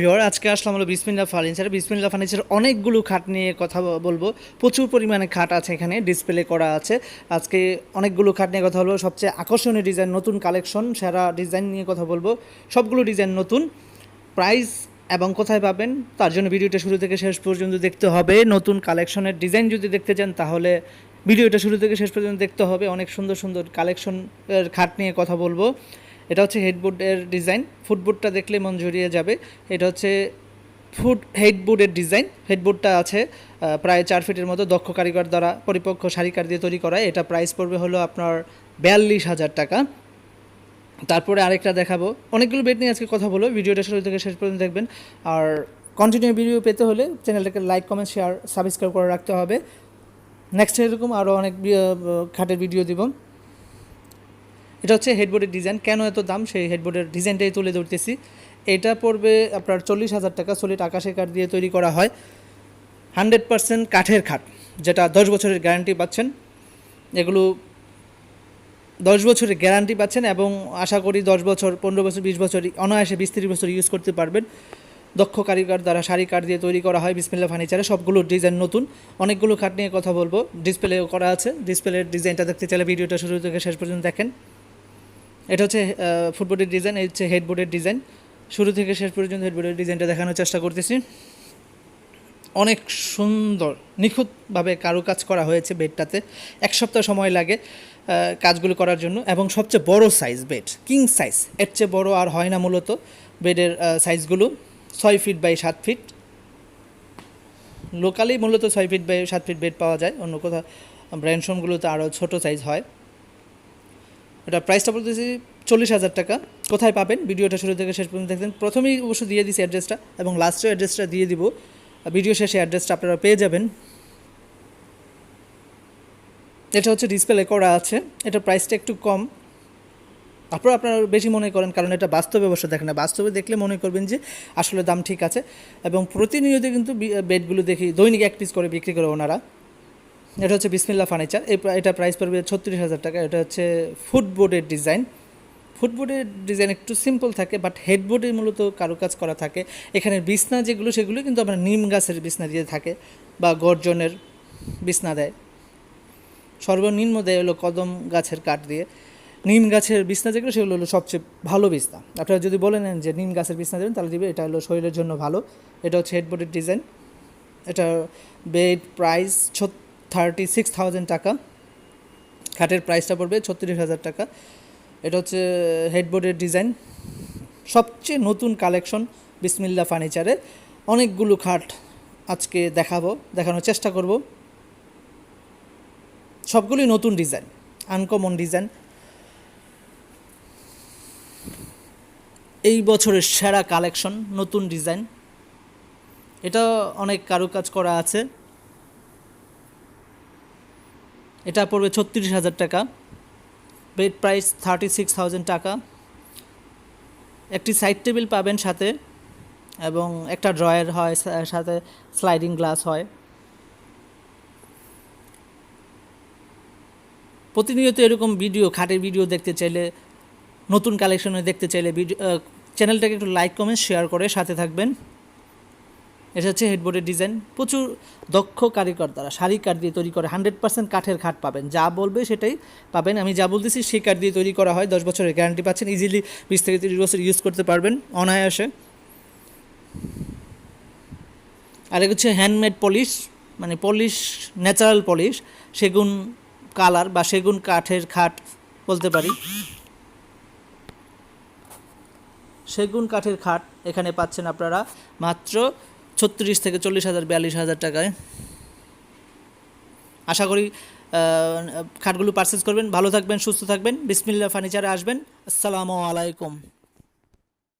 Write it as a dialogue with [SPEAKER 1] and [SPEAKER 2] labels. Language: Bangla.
[SPEAKER 1] ভিওর আজকে আসলাম হলো বিসমিল্লা ফার্নিচার। বিসমিল্লা ফার্নিচার অনেকগুলো খাট নিয়ে কথা বলব। প্রচুর পরিমাণে খাট আছে এখানে ডিসপ্লে করা আছে। আজকে অনেকগুলো খাট নিয়ে কথা বলব। সবচেয়ে আকর্ষণীয় ডিজাইন নতুন কালেকশন সেরা ডিজাইন নিয়ে কথা বলব। সবগুলো ডিজাইন নতুন। প্রাইস এবং কোথায় পাবেন, তার জন্য ভিডিওটা শুরু থেকে শেষ পর্যন্ত দেখতে হবে। নতুন কালেকশনের ডিজাইন যদি দেখতে চান, তাহলে ভিডিওটা শুরু থেকে শেষ পর্যন্ত দেখতে হবে। অনেক সুন্দর সুন্দর কালেকশন খাট নিয়ে কথা বলব। এটা হচ্ছে হেডবোর্ডের ডিজাইন ফুটবোর্ডটা দেখলে মন জড়িয়ে যাবে। এটা হচ্ছে ফুড হেডবোর্ডের ডিজাইন হেডবোর্ডটা আছে প্রায় চার ফিটের মতো, দক্ষ কারিগর দ্বারা পরিপক্ক সারিকার দিয়ে তৈরি করা। এটা প্রাইস পড়বে হলো আপনার বিয়াল্লিশ হাজার টাকা। তারপরে আরেকটা দেখাবো। অনেকগুলো বেড নিয়ে আজকে কথা বলো ভিডিওটা শুরু থেকে শেষ পর্যন্ত দেখবেন। আর কন্টিনিউ ভিডিও পেতে হলে চ্যানেলটাকে লাইক কমেন্ট শেয়ার সাবস্ক্রাইব করে রাখতে হবে। নেক্সট এরকম আরও অনেক খাটের ভিডিও দিব। এটা হচ্ছে হেডবোর্ডের ডিজাইন কেন এত দাম? সেই হেডবোর্ডের ডিজাইনটাই তুলে ধরতেছি। এটা পড়বে আপনার চল্লিশ হাজার টাকা সলিড আকাশে কাঠ দিয়ে তৈরি করা হয়। হান্ড্রেড পার্সেন্ট কাঠের খাট, যেটা দশ বছরের গ্যারান্টি পাচ্ছেন। এগুলো দশ বছরের গ্যারান্টি পাচ্ছেন এবং আশা করি দশ বছর, পনেরো বছর, বিশ বছর, অনায়াসে বিশ তিরিশ বছর ইউজ করতে পারবেন। দক্ষ কারিগর দ্বারা শাড়ি কাঠ দিয়ে তৈরি করা হয় বিসমিল্লা ফার্নিচারে। সবগুলো ডিজাইন নতুন। অনেকগুলো খাট নিয়ে কথা বলব। ডিসপ্লেও করা আছে। ডিসপ্লের ডিজাইনটা দেখতে চাইলে ভিডিওটা শুরু থেকে শেষ পর্যন্ত দেখেন। এটা হচ্ছে ফুটবোর্ডের ডিজাইন এই হচ্ছে হেডবোর্ডের ডিজাইন শুরু থেকে শেষ পর্যন্ত হেডবোর্ডের ডিজাইনটা দেখানোর চেষ্টা করতেছি। অনেক সুন্দর, নিখুঁতভাবে কারুকাজ করা হয়েছে বেডটাতে। এক সপ্তাহ সময় লাগে কাজগুলো করার জন্য। এবং সবচেয়ে বড় সাইজ বেড কিং সাইজ এর চেয়ে বড় আর হয় না মূলত বেডের সাইজগুলো ছয় ফিট বাই সাত ফিট লোকালি মূলত ছয় ফিট বাই সাত ফিট বেড পাওয়া যায়। অন্য কোথাও ব্র্যান্ডসমগুলোতে আরও ছোটো সাইজ হয়। এটা প্রাইসটা বলতেছি চল্লিশ হাজার টাকা। কোথায় পাবেন? ভিডিওটা শুরু থেকে শেষ পর্যন্ত দেখবেন। প্রথমেই অবশ্য দিয়ে দিছি অ্যাড্রেসটা এবং লাস্টেও অ্যাড্রেসটা দিয়ে দিব। ভিডিও শেষে অ্যাড্রেসটা আপনারা পেয়ে যাবেন। এটা হচ্ছে ডিসপ্লে করা আছে। এটা প্রাইসটা একটু কম। আপনারা আপনারা বেশি মনে করেন, কারণ এটা বাস্তবে অবশ্য দেখেন না। বাস্তবে দেখলে মনে করবেন যে আসলে দাম ঠিক আছে। এবং প্রতিনিয়ত কিন্তু বেডগুলো দেখি, দৈনিক এক পিস করে বিক্রি করে ওনারা। এটা হচ্ছে বিসমিল্লা ফার্নিচার। এটা প্রাইস পড়বে ছত্রিশ হাজার টাকা। এটা হচ্ছে ফুটবোর্ডের ডিজাইন ফুটবোর্ডের ডিজাইন একটু সিম্পল থাকে বাট হেডবোর্ডে মূলত কারুকাজ করা থাকে। এখানে বিছনা যেগুলো, সেগুলো কিন্তু আমরা নিম গাছের বিছনা দিয়ে থাকে বা গর্জনের বিছনা দেয়। সর্বনিম্ন দেয় হলো কদম গাছের কাঠ দিয়ে। নিম গাছের বিছনা যেগুলো, সেগুলো হলো সবচেয়ে ভালো বিছনা। আপনারা যদি বলে নেন যে নিম গাছের বিছনা দেবেন, তাহলে দিবে, এটা হলো শরীরের জন্য ভালো। এটা হচ্ছে হেডবোর্ডের ডিজাইন এটা bed price thirty six thousand টাকা। খাটের প্রাইসটা পড়বে ছত্রিশ হাজার টাকা। এটা হচ্ছে হেডবোর্ডের ডিজাইন সবচেয়ে নতুন কালেকশন বিসমিল্লা ফার্নিচারে অনেকগুলো খাট আজকে দেখাবো, দেখানোর চেষ্টা করব। সবগুলোই নতুন ডিজাইন আনকমন ডিজাইন এই বছরের সেরা কালেকশন নতুন ডিজাইন এটা অনেক কারুকাজ করা আছে। এটা পড়বে ছত্রিশ হাজার টাকা। Bed price thirty six thousand টাকা। একটি সাইড টেবিল পাবেন সাথে এবং একটা ড্রয়ার হয় সাথে স্লাইডিং গ্লাস হয়। প্রতিনিয়ত এরকম ভিডিও খাটের ভিডিও দেখতে চাইলে, নতুন কালেকশনে দেখতে চাইলে ভিডিও চ্যানেলটাকে একটু লাইক কমেন্ট শেয়ার করে সাথে থাকবেন। এটা হচ্ছে হেডবোর্ডের ডিজাইন প্রচুর দক্ষ কারিগর দ্বারা শাড়ি কাঠ দিয়ে তৈরি করে হান্ড্রেড পার্সেন্ট কাঠের খাট পাবেন। যা বলবে সেটাই পাবেন। আমি যা বলতেছি সেই কাঠ দিয়ে তৈরি করা হয়, দশ বছরের গ্যারান্টি পাচ্ছেন। ইজিলি বিশ থেকে তিরিশ বছর ইউজ করতে পারবেন, অনায়াসে। আরেক হচ্ছে হ্যান্ডমেড পলিশ মানে পলিশ ন্যাচারাল পলিশ সেগুন কালার বা সেগুন কাঠের খাট বলতে পারি। সেগুন কাঠের খাট এখানে পাচ্ছেন আপনারা মাত্র ছত্রিশ থেকে চল্লিশ হাজার, বিয়াল্লিশ হাজার টাকায়। আশা করি খাটগুলো পারচেস করবেন। ভালো থাকবেন, সুস্থ থাকবেন। বিসমিল্লা ফার্নিচারে আসবেন। আসসালামু আলাইকুম।